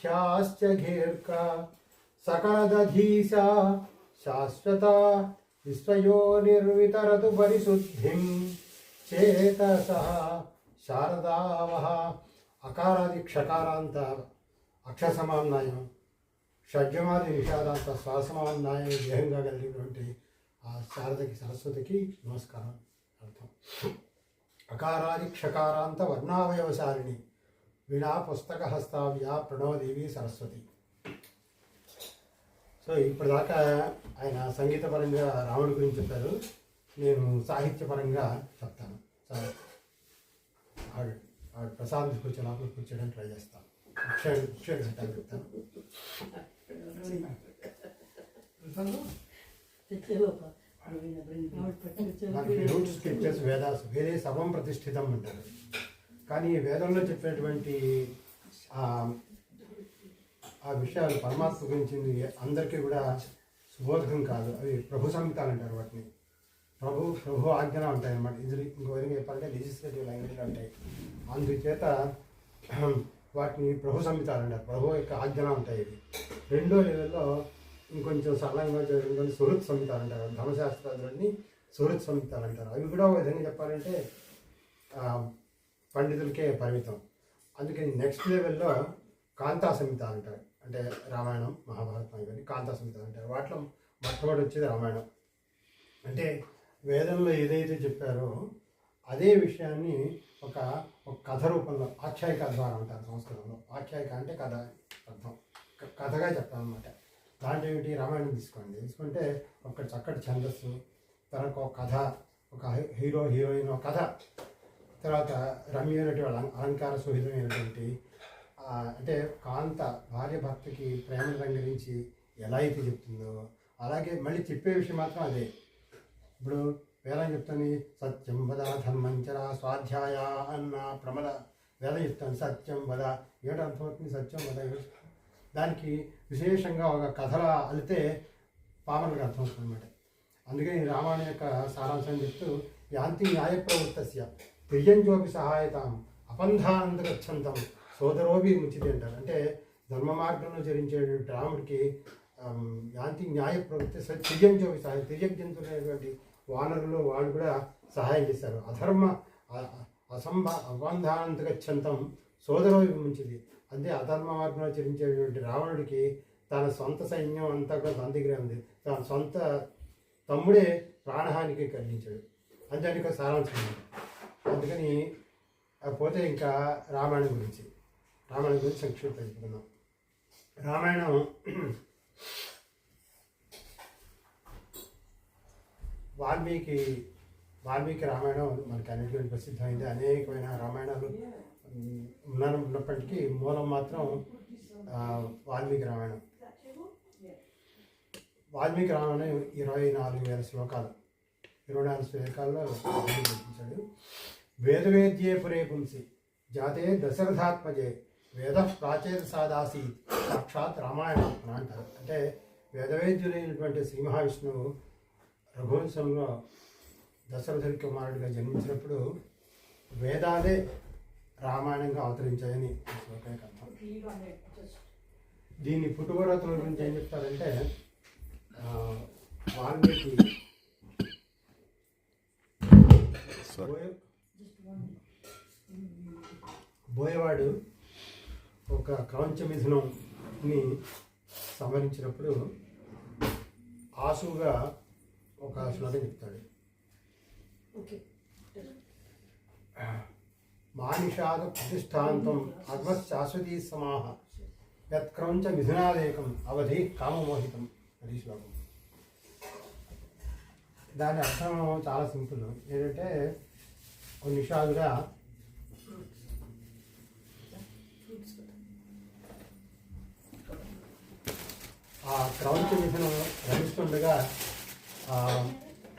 శ్యాశ్చ ఘీర్క సకలదధీశ శాశ్వత విశ్వయో నిర్వితరతు పరిశుద్ధిం చేతస శారదావహ అకారాది క్షకారాంత అక్షసమాన్నాయం షడ్జమాది నిషాదాంత శ్వాసమాన్నాయం దేహంగా కలిగినటువంటి ఆ శారదకి సరస్వతికి నమస్కారం. అర్థం. అకారాది క్షకారాంత వర్ణావయవశాలిని. వీణా పుస్తక హస్తావ్య ప్రణవదేవి సరస్వతి. సో ఇప్పటిదాకా ఆయన సంగీతపరంగా రాముడి గురించి చెప్పారు. నేను సాహిత్యపరంగా చెప్తాను. సరే. ఆవిడ ఆవిడ ప్రసాద్ కూర్చొని లోపల కూర్చోడానికి ట్రై చేస్తాను ఘట్టాలు చెప్తాను వేదాస్ వేరే సర్వం ప్రతిష్ఠితం అంటారు. కానీ వేదంలో చెప్పినటువంటి ఆ విషయాలు పరమాత్మ గురించి అందరికీ కూడా సుబోధకం కాదు. అవి ప్రభు సంహితాలు అంటారు వాటిని. ప్రభు ప్రభు ఆజ్ఞలు ఉంటాయి అన్నమాట. ఇది ఇంకో విధంగా చెప్పాలంటే లెజిస్లేటివ్ లాంగ్వేజ్ ఉంటాయి. అందుచేత వాటిని ప్రభు సంహితాలు అంటారు. ప్రభు యొక్క ఆజ్ఞలు ఉంటాయి ఇవి. రెండో లెవెల్లో ఇంకొంచెం సరళంగా చదువుకొని సుహృత్ సంహితాలు అంటారు. ధర్మశాస్త్రాలన్నీ సుహృత్ సంహితాలు అంటారు. అవి కూడా ఒక విధంగా చెప్పాలంటే పండితులకే పరిమితం. అందుకని నెక్స్ట్ లెవెల్లో కాంతా సంహిత అంటారు. అంటే రామాయణం మహాభారతం ఇవన్నీ కాంతా సంహిత అంటారు. వాటిలో మొట్టమొదటి వచ్చేది రామాయణం. అంటే వేదంలో ఏదైతే చెప్పారో అదే విషయాన్ని ఒక ఒక కథ రూపంలో ఆఖ్యాయిక ద్వారా అంటారు సంస్కృతంలో. ఆఖ్యాయిక అంటే కథ అర్థం. కథగా చెప్తాం అనమాట దాంట్లో ఏమిటి? రామాయణం తీసుకోండి. తీసుకుంటే ఒక చక్కటి ఛందస్సు తర్వాత ఒక కథ ఒక హీరో హీరోయిన్ ఒక కథ. తర్వాత రమ్యమైనటువంటి అలం- అలంకార సుహితమైనటువంటి అంటే కాంత భార్య భర్తకి ప్రేమను రంగరించి ఎలా అయితే చెప్తుందో అలాగే మళ్ళీ చెప్పే విషయం మాత్రం అదే. ఇప్పుడు వేదం చెప్తాను సత్యం వద ధర్మంచర స్వాధ్యాయ అన్న ప్రమద వేదం చెప్తాను సత్యం వద. ఏమిటి అర్థమవుతుంది సత్యం వద? దానికి విశేషంగా ఒక కథలా అలితే పామరులకు అర్థమవుతుంది అనమాట అందుకని రామాయణ యొక్క సారాంశం చెప్తూ యాంతి న్యాయ ప్రవృత్తస్య ప్రియంజోపి సహాయతాం అపంధానందగచ్చంతం సోదరోపి ముచితి అంటారు. అంటే ధర్మ మార్గంలో చరించేటువంటి రాముడికి యాంతి న్యాయ ప్రవృత్తి తిర్యంజోపి సహాయం తిర్యజ్ఞంతులైనటువంటి వానరులు వాళ్ళు కూడా సహాయం చేశారు. అధర్మ అసంభ అబంధానంతగచ్చంతం సోదరోవి ముంచిది అంటే అధర్మ మార్గంలో చరించేటువంటి రావణుడికి తన సొంత సైన్యం అంతా కూడా తన దగ్గరే ఉంది. తన సొంత తమ్ముడే ప్రాణహానికి కలిగించాడు అంతే సారాంశం అందుకని పోతే ఇంకా రామాయణం గురించి రామాయణం గురించి సంక్షిప్తం చెప్పుకుందాం. రామాయణం వాల్మీకి వాల్మీకి రామాయణం మనకి అన్నిటికీ ప్రసిద్ధమైంది. అనేకమైన రామాయణాలు ఉన్న ఉన్నప్పటికీ మూలం మాత్రం వాల్మీకి రామాయణం. వాల్మీకి రామాయణం ఇరవై నాలుగు వేల శ్లోకాలు. ఇరవై నాలుగు శ్లోకాల్లో వాల్మీకి వేదవేద్యే పురే పుంసి జాతే దశరథాత్మజే వేద ప్రాచీన సాదాసి సాక్షాత్ రామాయణాత్మ అంటారు. అంటే వేదవేద్యులైనటువంటి శ్రీ మహావిష్ణువు రఘువంశంలో దశరథుడి కుమారుడిగా జన్మించినప్పుడు వేదాలే రామాయణంగా అవతరించాయని దీన్ని పుట్టుబడతల గురించి ఏం చెప్తారంటే వాల్మీకి బోయవాడు ఒక క్రౌంచ మిథునంని సంహరించినప్పుడు ఆసుగా ఒక శ్లోకం చెప్తాడు. మానిషాద ప్రతిష్టాంతం అద్వశాశ్వతీ సమాహ. యత్క్రౌంచ మిథునాదేకం అవధి కామమోహితం అది శ్లోకం. దాని అర్థం చాలా సింపుల్. ఏంటంటే కొన్ని నిమిషాలుగా ఆ క్రౌంచ మిథునం రమిస్తుండగా ఆ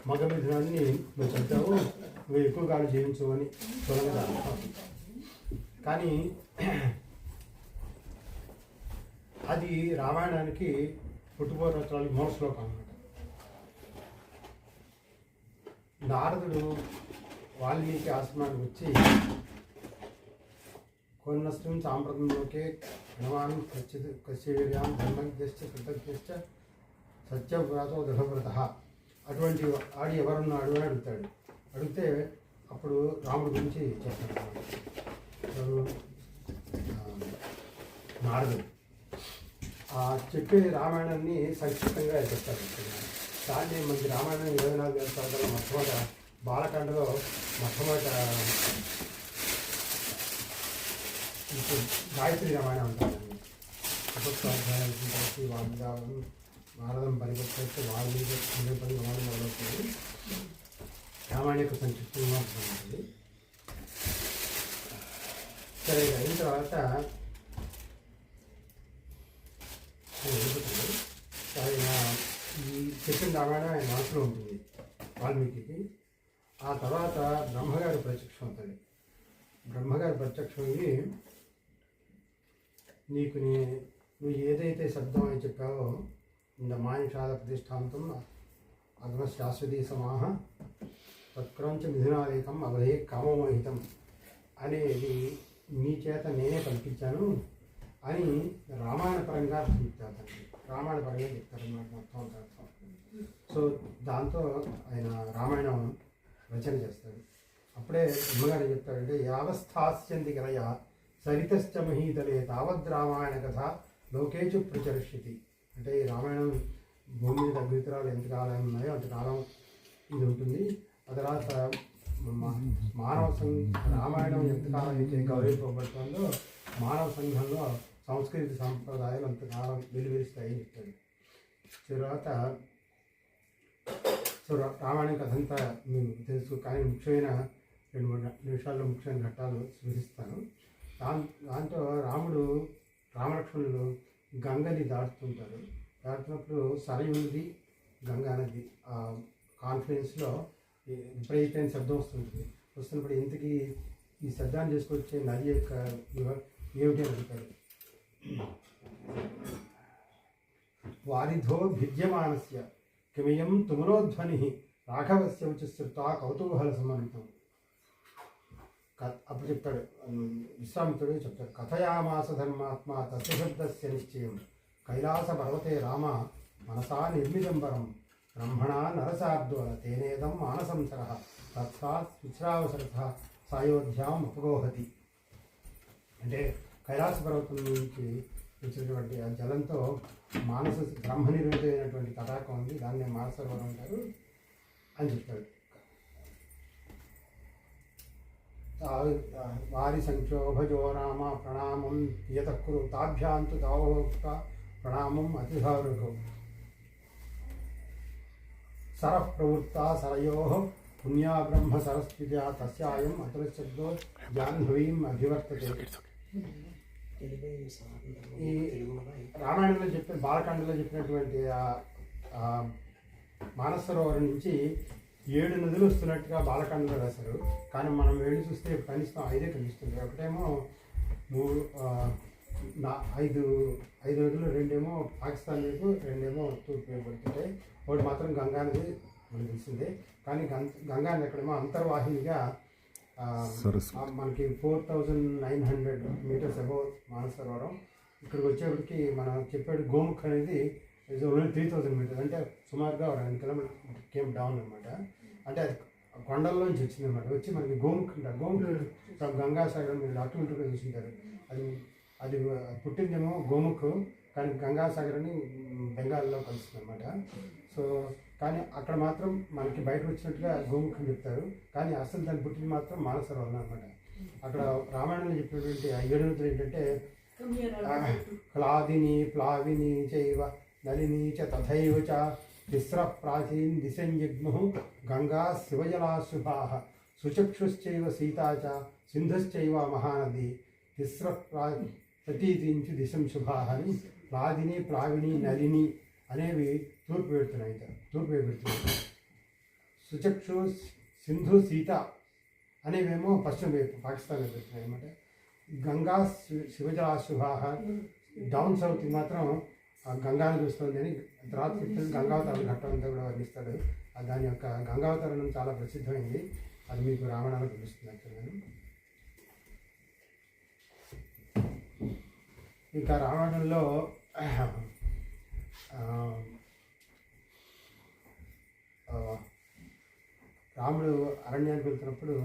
మగ మిథునాన్ని నువ్వు చెప్తావు నువ్వు ఎక్కువ కాలం జీవించు అని చూడగా కానీ అది రామాయణానికి పుట్టుపూర్వత్రాలకి మూల శ్లోకం అన్నమాట. నారదుడు వాల్మీకి ఆశ్రమానికి వచ్చి కోన్నస్మిన్ సాంప్రతం లోకే జ్ఞవాన్ కశ్యవీర్యాం ధర్మజ్ఞశ్చ కృతజ్ఞశ్చ సత్యవ్రతో దృఢవ్రత అటువంటి ఆడి ఎవరున్నాడు అని అడుగుతాడు. అడిగితే అప్పుడు రాముడి గురించి చెప్తాడు ఎవరు? ఆ, నారదుడు. ఆ చెప్పే రామాయణాన్ని సంక్షిప్తంగా చెప్తారు దాన్ని మనకి రామాయణం ఇరవై నాలుగు వేల సరదాలు మొట్టమొదట బాలకాండలో మొట్టమొదట గాయత్రి రామాయణం అంటారండి ఒక్కొక్కాధ్యాయం కలిసి వాగ్దానం భారతం పరిగెత్తే వాళ్ళ పని వాళ్ళు మొదలవుతుంది రామాయణ యొక్క సంక్షిప్తంగా ఉంటుంది సరే అయిన తర్వాత ఆయన ఈ చెప్పిన రామాయణ ఆయన మనసులో ఉంటుంది వాల్మీకి ఆ తర్వాత బ్రహ్మగారి ప్రత్యక్షం అవుతాడు బ్రహ్మగారి ప్రత్యక్షం అయ్యి నీకు నీ నువ్వు ఏదైతే శబ్దం అని చెప్పావో ఇంత మాయశాల ప్రతిష్టాంతం అగ్న శాశ్వతీ సమాహ తత్క్రంచ మిథునాలేకం అవధే కామమోహితం అనేది మీ చేత నేనే కల్పించాను అని రామాయణ పరంగా అర్థం చెప్తారు రామాయణ పరంగా చెప్తారు అన్నమాట మొత్తం అర్థం సో దాంతో ఆయన రామాయణం రచన చేస్తాడు. అప్పుడే బ్రహ్మగారు చెప్తాడంటే యావస్థాస్యంతి కలయ సరితశ్చ మహీతలే తావద్ రామాయణ కథ లోకేచు ప్రచరిష్యతి. అంటే ఈ రామాయణం భూమి మీద అభ్యుతరాలు ఎంతకాలం ఉన్నాయో అంతకాలం ఇది ఉంటుంది. ఆ తర్వాత మానవ సంఘ రామాయణం ఎంతకాలం అయితే గౌరవింపబడుతుందో మానవ సంఘంలో సంస్కృతి సాంప్రదాయాలు అంతకాలం వెలువరిస్తాయని చెప్తాడు. తర్వాత సో రా- రామాయణం కథ అంతా మీకు తెలుసు. కానీ ముఖ్యమైన రెండు మూడు నిమిషాల్లో ముఖ్యమైన ఘట్టాలు సూచిస్తాను. దాన్ దాంతో రాముడు రామలక్ష్మణులు గంగని దాటుతుంటారు. దాటుతున్నప్పుడు సరయు నది గంగా నది ఆ కాన్ఫరెన్స్లో విపరీతమైన శబ్దం వస్తుంటుంది. వస్తున్నప్పుడు ఇంతకీ ఈ శబ్దాన్ని చేసుకొచ్చే నది యొక్క ఏమిటి అని అడుగుతారు వారిధో భిద్యమానస్య కిమయం తుమరోధ్వని రాఘవస్య ఉచిశ్రుత్వా కౌతూహల సమన్వితం క- అప్పుడు చెప్తాడు ఉమ్, విశ్వామిత్రుడు చెప్తాడు కథయామాస ధర్మాత్మ తత్వశబ్దస్య నిశ్చయం. కైలాస పర్వతే రామ మనసా నిర్మిదంబరం బ్రహ్మణా నరసార్దూల తేనేదం మానసంసర తత్సాత్ విశ్రావసరథ సాయోధ్యాం ఉపగోహతి అంటే కైలాస పర్వతం నుంచి ఇచ్చినటువంటి ఆ జలంతో మానస బ్రహ్మ నిర్మితమైనటువంటి తటాకం ఉంది. దాన్ని మానసరోవరం అంటారు అని చెప్తాడు. వారి సంక్షోభజో రామ ప్రణామం యతక్కురు తాభ్యాంతు తావోక్త ప్రణామం అతిహారుకు సరః ప్రవృత్త సరయో పుణ్యా బ్రహ్మ సరస్వత్యా తస్యాయం అతులశబ్దో జాహ్నవీం అభివర్తతే. ఈ రామాయణంలో చెప్పిన బాలకాండలో చెప్పినటువంటి మానసరోవరం నుంచి ఏడు నదులు వస్తున్నట్టుగా బాలకాండలో రాశారు. కానీ మనం వెళ్ళి చూస్తే కనీసం ఐదే కనిపిస్తుంది. ఒకటేమో మూడు నా ఐదు ఐదు నదులు రెండేమో పాకిస్తాన్ వైపు రెండేమో తూర్పు పడుతుంటాయి. ఒకటి మాత్రం గంగా నది మనకు తెలిసిందే. కానీ గంగా నది ఎక్కడేమో అంతర్వాహినిగా మనకి four thousand nine hundred metres above Manasarovaram. ఇక్కడికి వచ్చేప్పటికి మనం చెప్పేది గోముఖ్ అనేది is only three thousand metres అంటే సుమారుగా ఒక రెండు కిలోమీటర్ కేమ్ డౌన్ అనమాట అంటే అది కొండల్లోంచి వచ్చింది అనమాట వచ్చి మనకి గోముఖ్ అంటారు. గోముఖ్ ఫ్రమ్ గంగాసాగర్ మీరు ఇటుగా చూసింటారు. అది అది పుట్టిందేమో గోముఖ్ కానీ గంగాసాగర్ అని బెంగాల్లో కలుస్తుంది అనమాట సో కానీ అక్కడ మాత్రం మనకి బయట వచ్చినట్టుగా గోముఖం చెప్తారు. కానీ అసలు దాని పుట్టిన మాత్రం మానసరోవరం అనమాట అక్కడ రామాయణంలో చెప్పినటువంటి ఆ ఏంటంటే క్లాదిని ప్లావిని చైవ నలిని చ తథైవ చ తిస్ర ప్రాచీన్ దిశంజిగ్ము గంగా శివజలాశుభా సుచక్షుశ్చైవ సీతా చ సింధుశ్చైవ మహానది తిస్ర ప్రా ప్రతీతించు దిశం శుభా అని ప్లాదిని ప్లావిని నలిని అనేవి తూర్పు పెడుతున్నాయి తూర్పు పెడుతున్నాయి సుచక్షు సింధు సీత అనేవేమో పశ్చిమ వైపు పాకిస్తాన్ వైపు పెడుతున్నాయి అనమాట గంగా శి- డౌన్ సౌత్ మాత్రం ఆ గంగాను చూస్తుంది అని తర్వాత చెప్తుంది. ఘట్టం అంతా కూడా వర్ణిస్తాడు. దాని యొక్క గంగావతరణం చాలా ప్రసిద్ధమైంది. అది మీకు రామాయణంలో పిలుస్తుంది యాక్చువల్గా ఇంకా రామాయణంలో రాముడు అరణ్యానికి వెళ్తున్నప్పుడు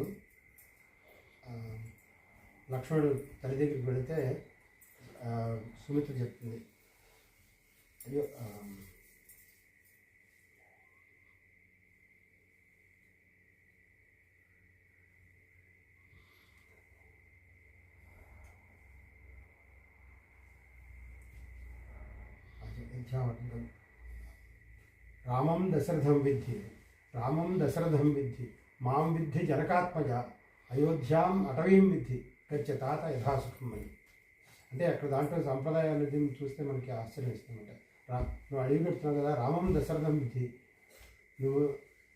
లక్ష్మణుడు తల్లి దగ్గరికి వెళితే సుమిత్ర చెప్తుంది అయ్యో ఆ, రామం దశరథం విద్ధి రామం దశరథం విద్ధి మాం విద్ధి జనకాత్మజ అయోధ్యాం అటవీం విద్ధి గచ్చ తాత యథాసుఖం అని అంటే అక్కడ దాంట్లో సంప్రదాయాలు చూస్తే మనకి ఆశ్చర్యం ఇస్తుందన్నమాట రా నువ్వు అడిగి పెడుతున్నావు కదా రామం దశరథం విద్ధి. నువ్వు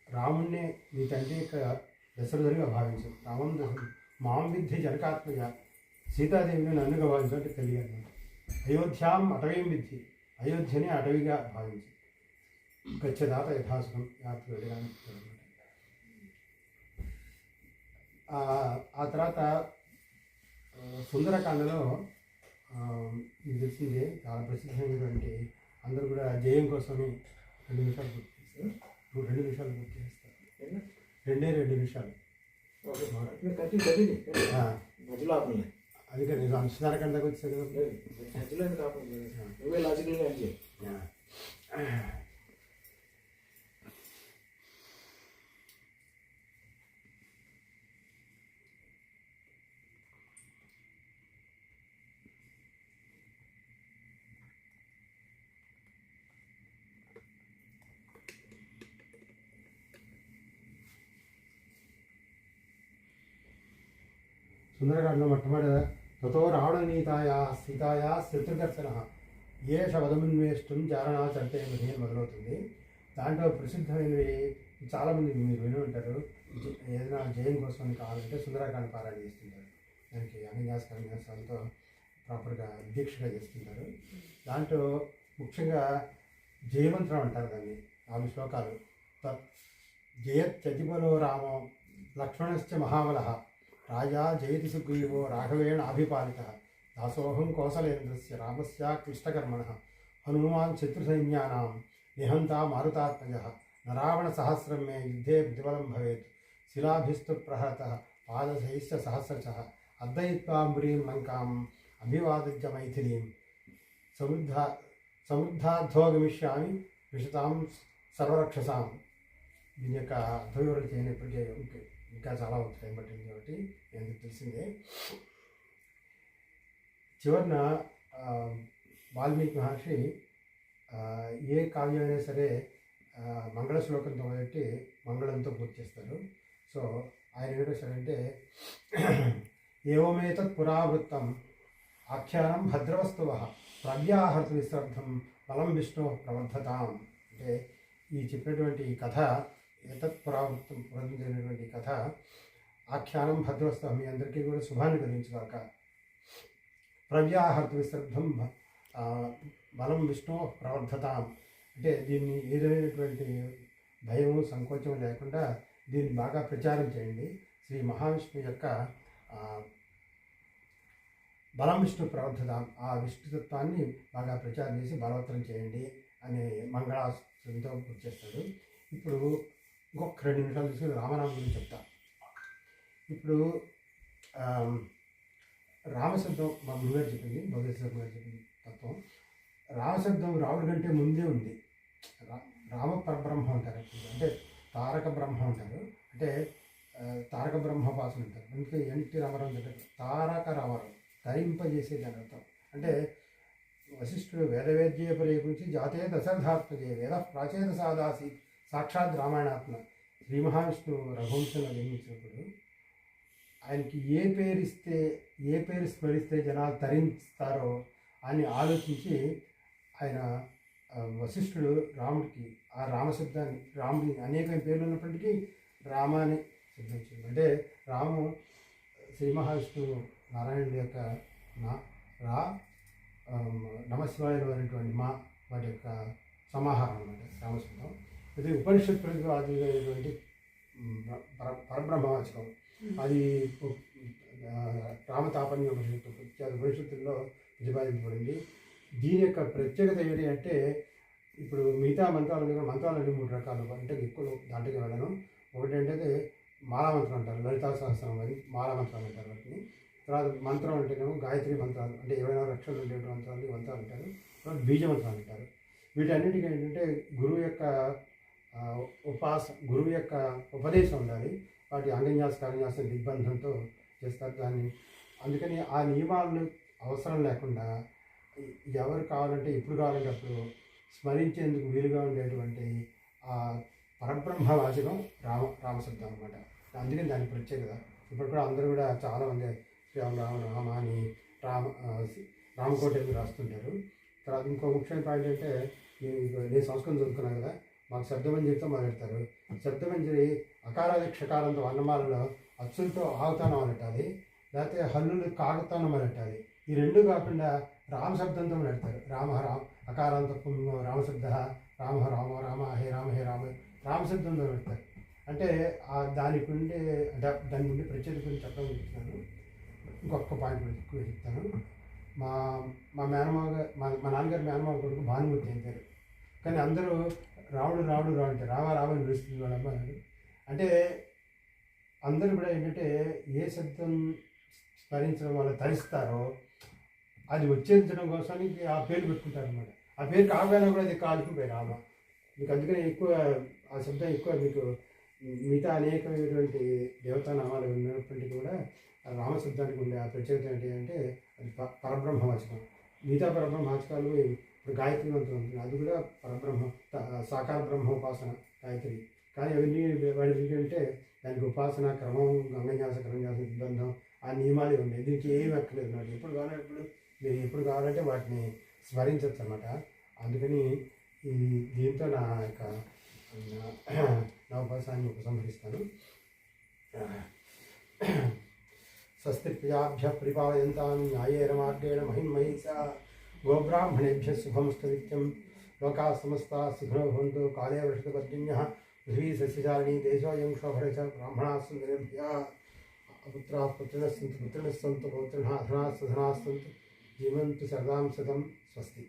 రాముణ్ణి నీ తండ్రి యొక్క దశరథుడిగా భావించు. రామం దశ మాం విద్ధి జనకాత్మజ సీతాదేవిని నన్నుగా భావించు అంటే తెలియదు. అయోధ్యాం అటవీం విద్ధి అయోధ్యని అటవిగా భావించి గచ్చదాత యథాసుఖం యాత్ర వెళ్ళడానికి ఆ తర్వాత సుందరకాండలో మీకు తెలిసిందే చాలా ప్రసిద్ధమైనటువంటి అందరూ కూడా జయం కోసమని రెండు నిమిషాలు పూర్తి చేస్తారు. ఇప్పుడు రెండు నిమిషాలు పూర్తి చేస్తారు రెండే రెండు నిమిషాలు. మీరు కంటిన్యూ కంటిన్యూ ఆ, మధ్యలో ఆపండి అందుకే నేను సుందరకాండకు వచ్చేది కదా. మధ్యలో ఎందుకు ఆపండి నువ్వే లాజికల్గా ఎండ్ చేయి సుందరకాండలో మొట్టమొదటి తతో రావణనీతాయా సీతాయా శత్రుదర్శన ఏష వదమున్వేష్టం చారణా చంటే అని మొదలవుతుంది దాంట్లో ప్రసిద్ధమైనవి చాలామంది మీరు విని ఉంటారు ఏదైనా జయం కోసం కావాలంటే సుందరకాండ పారాయణ చేస్తుంటారు దానికి అన్యాస కన్యాసాలతో ప్రాపర్గా దీక్షగా చేస్తుంటారు దాంట్లో ముఖ్యంగా జయమంత్రం అంటారు దాన్ని నాలుగు శ్లోకాలు తత్ జయత్యతిబలో రామో లక్ష్మణశ్చ మహాబలహ రాజా జయతి సుగ్రీవో రాఘవేణ అభిపాలిత దాసోహం కోసలేంద్రస్య రామస్య క్లిష్టకర్మణ హనుమాన్ శత్రుసైన్యానాం నిహంతా మారుతాత్మజ నరావణ సహస్రం మే యుద్ధే ప్రతిఫలం భవేత్ శిలాభిస్తు ప్రహత పాదశైశ్చ సహస్రశ అద్దయిత్వాంబురీం లంకాం అభివాదిత్య మైథిలీం సమృద్ధ సమృద్ధార్థోగమిష్యామి విషతాం సర్వరక్షసాం దీని యొక్క అర్థవివరణ చేయని ఇప్పటికే ఇంకా చాలా ఉంది టైం పట్టింది కాబట్టి ఎందుకు తెలిసిందే. చివరిన వాల్మీకి మహర్షి ఏ కావ్యం అయినా సరే మంగళ శ్లోకంతో మొదటి మంగళంతో పూర్తి చేస్తారు. సో ఆయన ఏమిటంటే ఏవమేతత్ పురావృత్తం ఆఖ్యానం భద్రవస్తువ ప్రవ్యాహర్త విశ్రార్థం బలం విష్ణు ప్రవర్ధతాం. అంటే ఈ చెప్పినటువంటి కథ ఏతత్ పురావృత్తం పురంజరైనటువంటి కథ ఆఖ్యానం భద్రవస్తువ మీ అందరికీ కూడా శుభాన్ని కలిగించుగాక ప్రవ్యాహర్త విశ్రద్ధం బలం విష్ణు ప్రవర్ధతాం అంటే దీన్ని ఏదైనటువంటి భయము సంకోచం లేకుండా దీన్ని బాగా ప్రచారం చేయండి. శ్రీ మహావిష్ణువు యొక్క బలం విష్ణు ప్రవర్ధతాం ఆ విష్ణుతత్వాన్ని బాగా ప్రచారం చేసి బలవత్తరం చేయండి అనే మంగళాస్త్రంతో పూర్తి చేస్తాడు. ఇప్పుడు ఇంకొక రెండు నిమిషాలు తీసుకుని రామనామం గురించి చెప్తా. ఇప్పుడు రామశబ్దం మా గురుగారు చెప్పింది భగవేశ్వర గారు చెప్పింది తత్వం. రామశబ్దం రాముడి కంటే ముందే ఉంది. రా- రామ పరబ్రహ్మ అంటారు అంటే తారక బ్రహ్మ అంటారు. అంటే తారక బ్రహ్మోపాసన అంటారు. అందుకే ఎన్టీ రామారావు అంటారు తారక రామారావు తరింపజేసేది అని అర్థం. అంటే వశిష్ఠుడు వేదవేద్యపరే గురించి జాతే దశరథాత్మజే వేద ప్రాచేత సాదాసి సాక్షాత్ రామాయణాత్మ శ్రీ మహావిష్ణువు రఘువంశంలో నిర్మించినప్పుడు ఆయనకి ఏ పేరు ఇస్తే ఏ పేరు స్మరిస్తే జనాలు తరిస్తారో అని ఆలోచించి ఆయన వశిష్ఠుడు రాముడికి ఆ రామశబ్దాన్ని రాముడి అనేక పేర్లు ఉన్నప్పటికీ రామాని సిద్ధించింది అంటే రాము శ్రీ మహావిష్ణువు నారాయణుడి యొక్క నా రా నమశివాయుడు అనేటువంటి మా వాటి యొక్క సమాహారం అన్నమాట రామశబ్దం. ఇది ఉపనిషత్ ప్రతిపాదించినటువంటి పరబ్రహ్మవాచకం. అది రామతాపన్య ఉపనిషత్తు ఇత్యాది ఉపనిషత్తుల్లో ప్రతిపాదించబడింది దీని యొక్క ప్రత్యేకత ఏంటి అంటే ఇప్పుడు మిగతా మంత్రాలు దగ్గర మంత్రాలన్నీ మూడు రకాలు. అంటే ఎక్కువ దాంట్లోకి వెళ్ళను. ఒకటి ఏంటంటే మాలామంత్రం అంటారు లలితా సహస్రం అని మాలామంత్రాలు అంటారు వాటిని. తర్వాత మంత్రం అంటేనేమో గాయత్రి మంత్రాలు అంటే ఇరవై నాలుగు లక్షలు ఉండే మంత్రాలు మంత్రాలు అంటారు. తర్వాత బీజ మంత్రాలు అంటారు. వీటన్నిటికీ ఏంటంటే గురువు యొక్క ఉపాస గురువు యొక్క ఉపదేశం ఉండాలి. వాటి అంగన్యాస కార్యన్యాసం దిగ్బంధంతో చేస్తారు. దాన్ని అందుకని ఆ నియమాలను అవసరం లేకుండా ఎవరు కావాలంటే ఇప్పుడు కావాలంటే అప్పుడు స్మరించేందుకు వీలుగా ఉండేటువంటి ఆ పరబ్రహ్మ వాచకం రామ రామశబ్దం అనమాట అందుకని దాని ప్రత్యేకత. ఇప్పుడు కూడా అందరూ కూడా చాలామంది శ్రీరామ రామ రామ అని రామ రామకోట రాస్తుంటారు. తర్వాత ఇంకో ముఖ్యమైన పాయింట్ అంటే నేను నేను సంస్కృతం చదువుకున్నాను కదా. మాకు శబ్దమంజరితో మొదలెడతారు శబ్దమంజరి అకారాది క్షకారంతో అన్నమాలలో అచ్చులతో ఆగుతానం అనటాలి లేకపోతే హల్లులు కాగుతానం మొదలెట్టాలి ఈ రెండు కాకుండా రామ శబ్దంతో మొదలెడతారు రామ రామ అకారాంత రామశబ్ద రామ రామ రామ హే రామ హే రామ రామశబ్దంతో పెడతారు అంటే దానికి ఉండే దాని నుండి ప్రత్యేక గురించి చెప్పడం చెప్తున్నాను. ఇంకొక పాయింట్ ఎక్కువ చెప్తాను. మా మా మేనమావ మా మా నాన్నగారు మేనమావ కొడుకు భానుమూర్తి అంటారు కానీ అందరూ రావుడు రావుడు రావు అంటే రావా రావని అని పిలుస్తుంది వాళ్ళ అంటే అందరూ కూడా ఏంటంటే ఏ శబ్దం స్మరించడం వల్ల తరిస్తారో అది వచ్చేంచడం కోసానికి ఆ పేరు పెట్టుకుంటారు అనమాట ఆ పేరు కాకపోయినా కూడా అది కాలుకుపోయి రామ మీకు అందుకనే ఎక్కువ ఆ శబ్దం ఎక్కువ మీకు మిగతా అనేకమైనటువంటి దేవతానామాలు ఉన్నప్పటికీ కూడా ఆ రామశబ్దానికి ఉండే ఆ ప్రత్యేకత ఏంటి అంటే అది ప- పరబ్రహ్మ వాచకం మిగతా పరబ్రహ్మ వాచకాలు ఇప్పుడు గాయత్రి మంత్రం ఉంటుంది అది కూడా పరబ్రహ్మ త- సాకార బ్రహ్మ ఉపాసన గాయత్రి. కానీ అవన్నీ వాడి ఏంటంటే దానికి ఉపాసన క్రమం గంగన్యాస క్రమన్యాస సిద్ధాంతం ఆ నియమాలు ఉన్నాయి దీనికి ఏమి అక్కర్లేదు నాకు ఎప్పుడు కావాలంటే ఇప్పుడు మీరు ఎప్పుడు కావాలంటే వాటిని స్మరించవచ్చు అనమాట అందుకని ఈ దీంతో నా యొక్క నా- ఉపాసాన్ని ఉపసంహరిస్తాను. స్వస్తిప్రియాభ్య పరిపాలయంతా న్యాయేన మార్గేణ మహిమహిషా गोब्राह्मणेभ्य शुभमस्तृत्यम लोका समस्ता सुखिनो भवन्तु काले वर्षतपर्जन्यः पृथ्वी सस्यचारिणी देशोऽयं शोभरे च ब्राह्मणाः सुन्दरेभ्यः पुत्राः पुत्रिणः सन्तु पुत्रिणः सन्तु पौत्रिणः अधुनाः सुधनाः सन्तु जीवन्तु सर्वां सतं स्वस्ति